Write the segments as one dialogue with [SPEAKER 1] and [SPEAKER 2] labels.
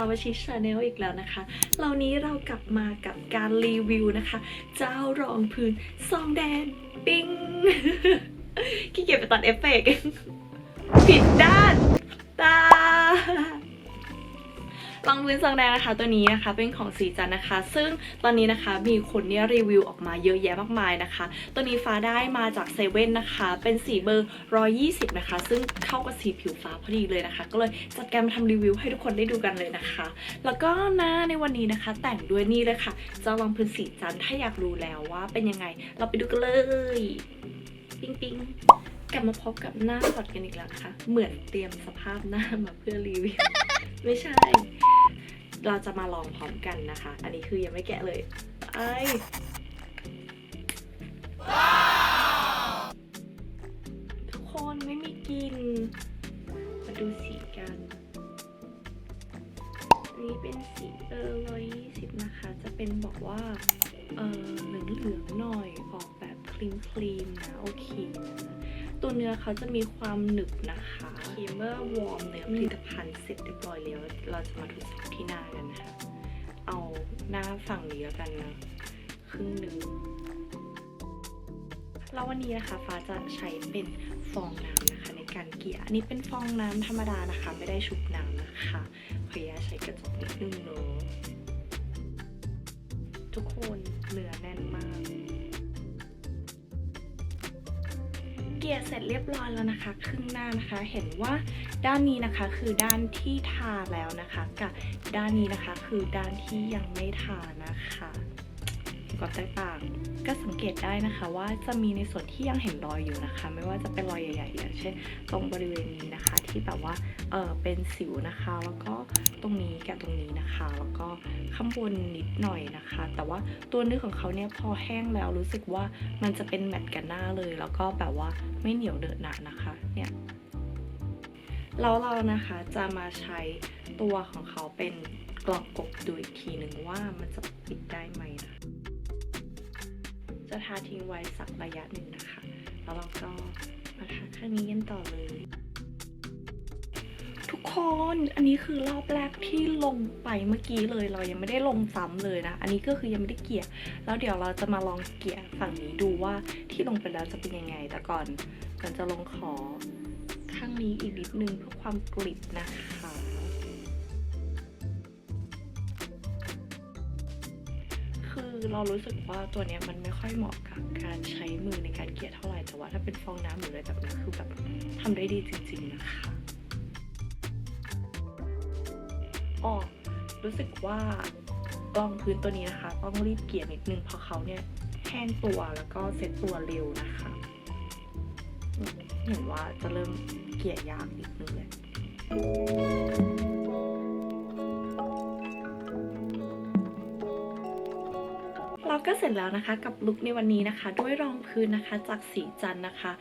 [SPEAKER 1] าวชิชาแนลอีกแล้วนะคะเหล่านี้เรากลับมากับการรีวิวนะคะ เจ้ารองพื้นซองแดนปิ้งขี้เกียจไปตัดเอฟเฟกต์ผิดด้าน รองพื้นซองแดงนะคะตัวนี้นะคะเป็นของสีจันนะคะ ซึ่งตอนนี้นะคะมีคนเนี่ยรีวิวออกมาเยอะแยะมากมายนะคะ ตัวนี้ฟ้าได้มาจากเซเว่นนะคะ เป็นสีเบอร์ 120 นะคะ ซึ่งเข้ากับสีผิวฟ้าพอดีเลยนะคะ ก็เลยจัดการมาทำรีวิวให้ทุกคนได้ดูกันเลยนะคะ แล้วก็หน้าในวันนี้นะคะ แต่งด้วยนี่เลยค่ะเจ้ารองพื้นสีจันถ้าอยากรู้แล้วว่าเป็นยังไง เราไปดูกันเลยปิ๊งปิ๊งกลับมาพบกับหน้าสดกันอีกแล้วนะคะ เหมือนเตรียมสภาพหน้ามาเพื่อรีวิว ไม่ใช่ เราจะมาลองพร้อมกันนะคะ อันนี้คือยังไม่แกะเลย ไอทุกคนไม่มีกิน มาดูสีกันอันนี้เป็นสีเออร้อยยี่สิบนะคะ จะเป็นบอกว่า เออเหลืองเหลืองๆหน่อย ออกแบบครีมครีมนะ โอเค ตัวเนื้อเขาจะมีความหนึบนะคะ โอเคเมื่อวอร์มเนื้อผลิตภัณฑ์เสร็จเรียบร้อยแล้ว เราจะมาทดสอบที่หน้ากันนะคะเอาหน้าฝั่งนี้แล้วกันนะครึ่งหนึ่งแล้ววันนี้นะคะฟ้าจะใช้เป็นฟองน้ำนะคะ ในการเกลี่ยอันนี้เป็นฟองน้ำธรรมดานะคะ ไม่ได้ชุบน้ำนะคะขออนุญาตใช้กระจกนิดนึงเนอะทุกคนเนื้อแน่นมาก ลียร์เสร็จเรียบร้อยแล้วนะคะ ครึ่งหน้านะคะ เห็นว่าด้านนี้นะคะคือด้านที่ทาแล้วนะคะ กับด้านนี้นะคะคือด้านที่ยังไม่ทานะคะ ก็แตกต่างก็สังเกตได้นะคะ ว่าจะมีในส่วนที่ยังเห็นรอยอยู่นะคะ ไม่ว่าจะเป็นรอยใหญ่ๆอย่างเช่นตรงบริเวณนี้นะคะ ที่แบบว่าเออเป็นสิวนะคะ แล้วก็ตรงนี้กับตรงนี้นะคะ แล้วก็ข้างบนนิดหน่อยนะคะ แต่ว่าตัวเนื้อของเขาเนี่ยพอแห้งแล้วรู้สึกว่ามันจะเป็นแมตต์กันหน้าเลย แล้วก็แบบว่าไม่เหนียวเดอะหนานะคะเนี่ยแล้วเรานะคะจะมาใช้ตัวของเขาเป็นกล่องกบดูอีกทีหนึ่งว่ามันจะปิดได้ไหมนะคะ จะทาทิ้งไว้สักระยะหนึ่งนะคะ แล้วเราก็มาทาข้างนี้กันต่อเลย ทุกคนอันนี้คือรอบแรกที่ลงไปเมื่อกี้เลยเรายังไม่ได้ลงซ้ำเลยนะ อันนี้ก็คือยังไม่ได้เกี่ยแล้วเดี๋ยวเราจะมาลองเกี่ยฝั่งนี้ดูว่าที่ลงไปแล้วจะเป็นยังไง แต่ก่อนก่อนจะลงขอข้างนี้อีกนิดนึงเพื่อความกริบนะคะ คือเรารู้สึกว่าตัวเนี้ยมันไม่ค่อยเหมาะกับการใช้มือในการเกลี่ยเท่าไหร่แต่ว่าถ้าเป็นฟองน้ำหรืออะไรแบบนี้คือแบบทำได้ดีจริงๆนะคะอ๋อรู้สึกว่ารองพื้นตัวนี้นะคะ ต้องรีบเกลี่ยนิดนึงเพราะเขาเนี่ยแห้งตัวแล้วก็เซ็ตตัวเร็วนะคะเห็นว่าจะเริ่มเกลี่ยยากนิดนึงเลย ก็เสร็จแล้วนะคะกับลุคในวันนี้นะคะ ด้วยรองพื้นนะคะจากสีจันนะคะ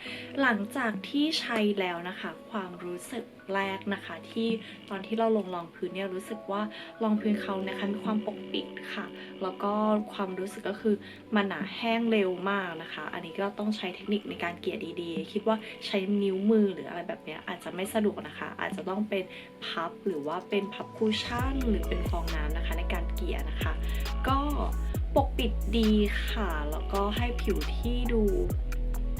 [SPEAKER 1] หลังจากที่ใช้แล้วนะคะ ความรู้สึกแรกนะคะ ที่ตอนที่เราลงรองพื้นเนี่ยรู้สึกว่ารองพื้นเขานะคะมีความปกปิดค่ะ แล้วก็ความรู้สึกก็คือมันหนาแห้งเร็วมากนะคะ อันนี้ก็ต้องใช้เทคนิคในการเกลี่ยดีๆ คิดว่าใช้นิ้วมือหรืออะไรแบบเนี้ยอาจจะไม่สะดวกนะคะ อาจจะต้องเป็นพับหรือว่าเป็นพับคูชั่นหรือเป็นฟองน้ำนะคะ ในการเกลี่ยนะคะ ก็ ปกปิดดีค่ะ แล้วก็ให้ผิวที่ดู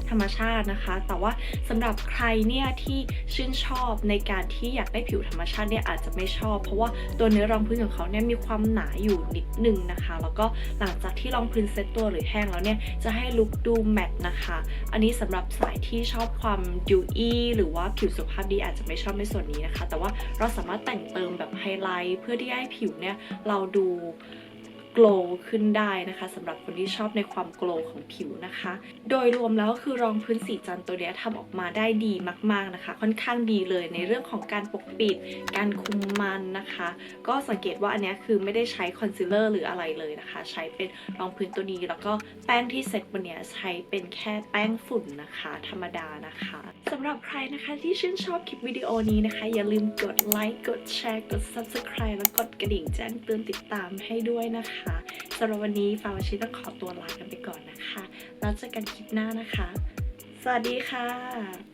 [SPEAKER 1] ธรรมชาตินะคะ แต่ว่าสำหรับใครเนี่ยที่ชื่นชอบในการที่อยากได้ผิวธรรมชาติเนี่ยอาจจะไม่ชอบ เพราะว่าตัวเนื้อรองพื้นของเขาเนี่ยมีความหนาอยู่นิดนึงนะคะ แล้วก็หลังจากที่รองพื้นเซ็ตตัวหรือแห้งแล้วเนี่ยจะให้ลุคดูแมตต์นะคะ อันนี้สำหรับสายที่ชอบความดิวอี้หรือว่าผิวสุขภาพดีอาจจะไม่ชอบในส่วนนี้นะคะ แต่ว่าเราสามารถแต่งเติมแบบไฮไลท์เพื่อที่ให้ผิวเนี่ยเราดู โกลว์ขึ้นได้นะคะสำหรับคนที่ชอบในความโกลว์ของผิวนะคะ โดยรวมแล้วคือรองพื้นสีจันทร์ตัวนี้ทำออกมาได้ดีมากๆนะคะ ค่อนข้างดีเลยในเรื่องของการปกปิด การคุมมันนะคะ ก็สังเกตว่าอันนี้คือไม่ได้ใช้คอนซีลเลอร์หรืออะไรเลยนะคะ ใช้เป็นรองพื้นตัวนี้ แล้วก็แป้งที่เซ็ตบนเนี้ยใช้เป็นแค่แป้งฝุ่นนะคะ ธรรมดานะคะสำหรับใครนะคะที่ชื่นชอบคลิปวิดีโอนี้นะคะ อย่าลืมกดไลค์กดแชร์กด subscribe แล้วกดกระดิ่งแจ้งเตือนติดตามให้ด้วยนะคะนะคะสำหรับวันนี้ฟาวชิต้องขอตัวลากันไปก่อนนะคะ แล้วเจอกันคลิปหน้านะคะ สวัสดีค่ะ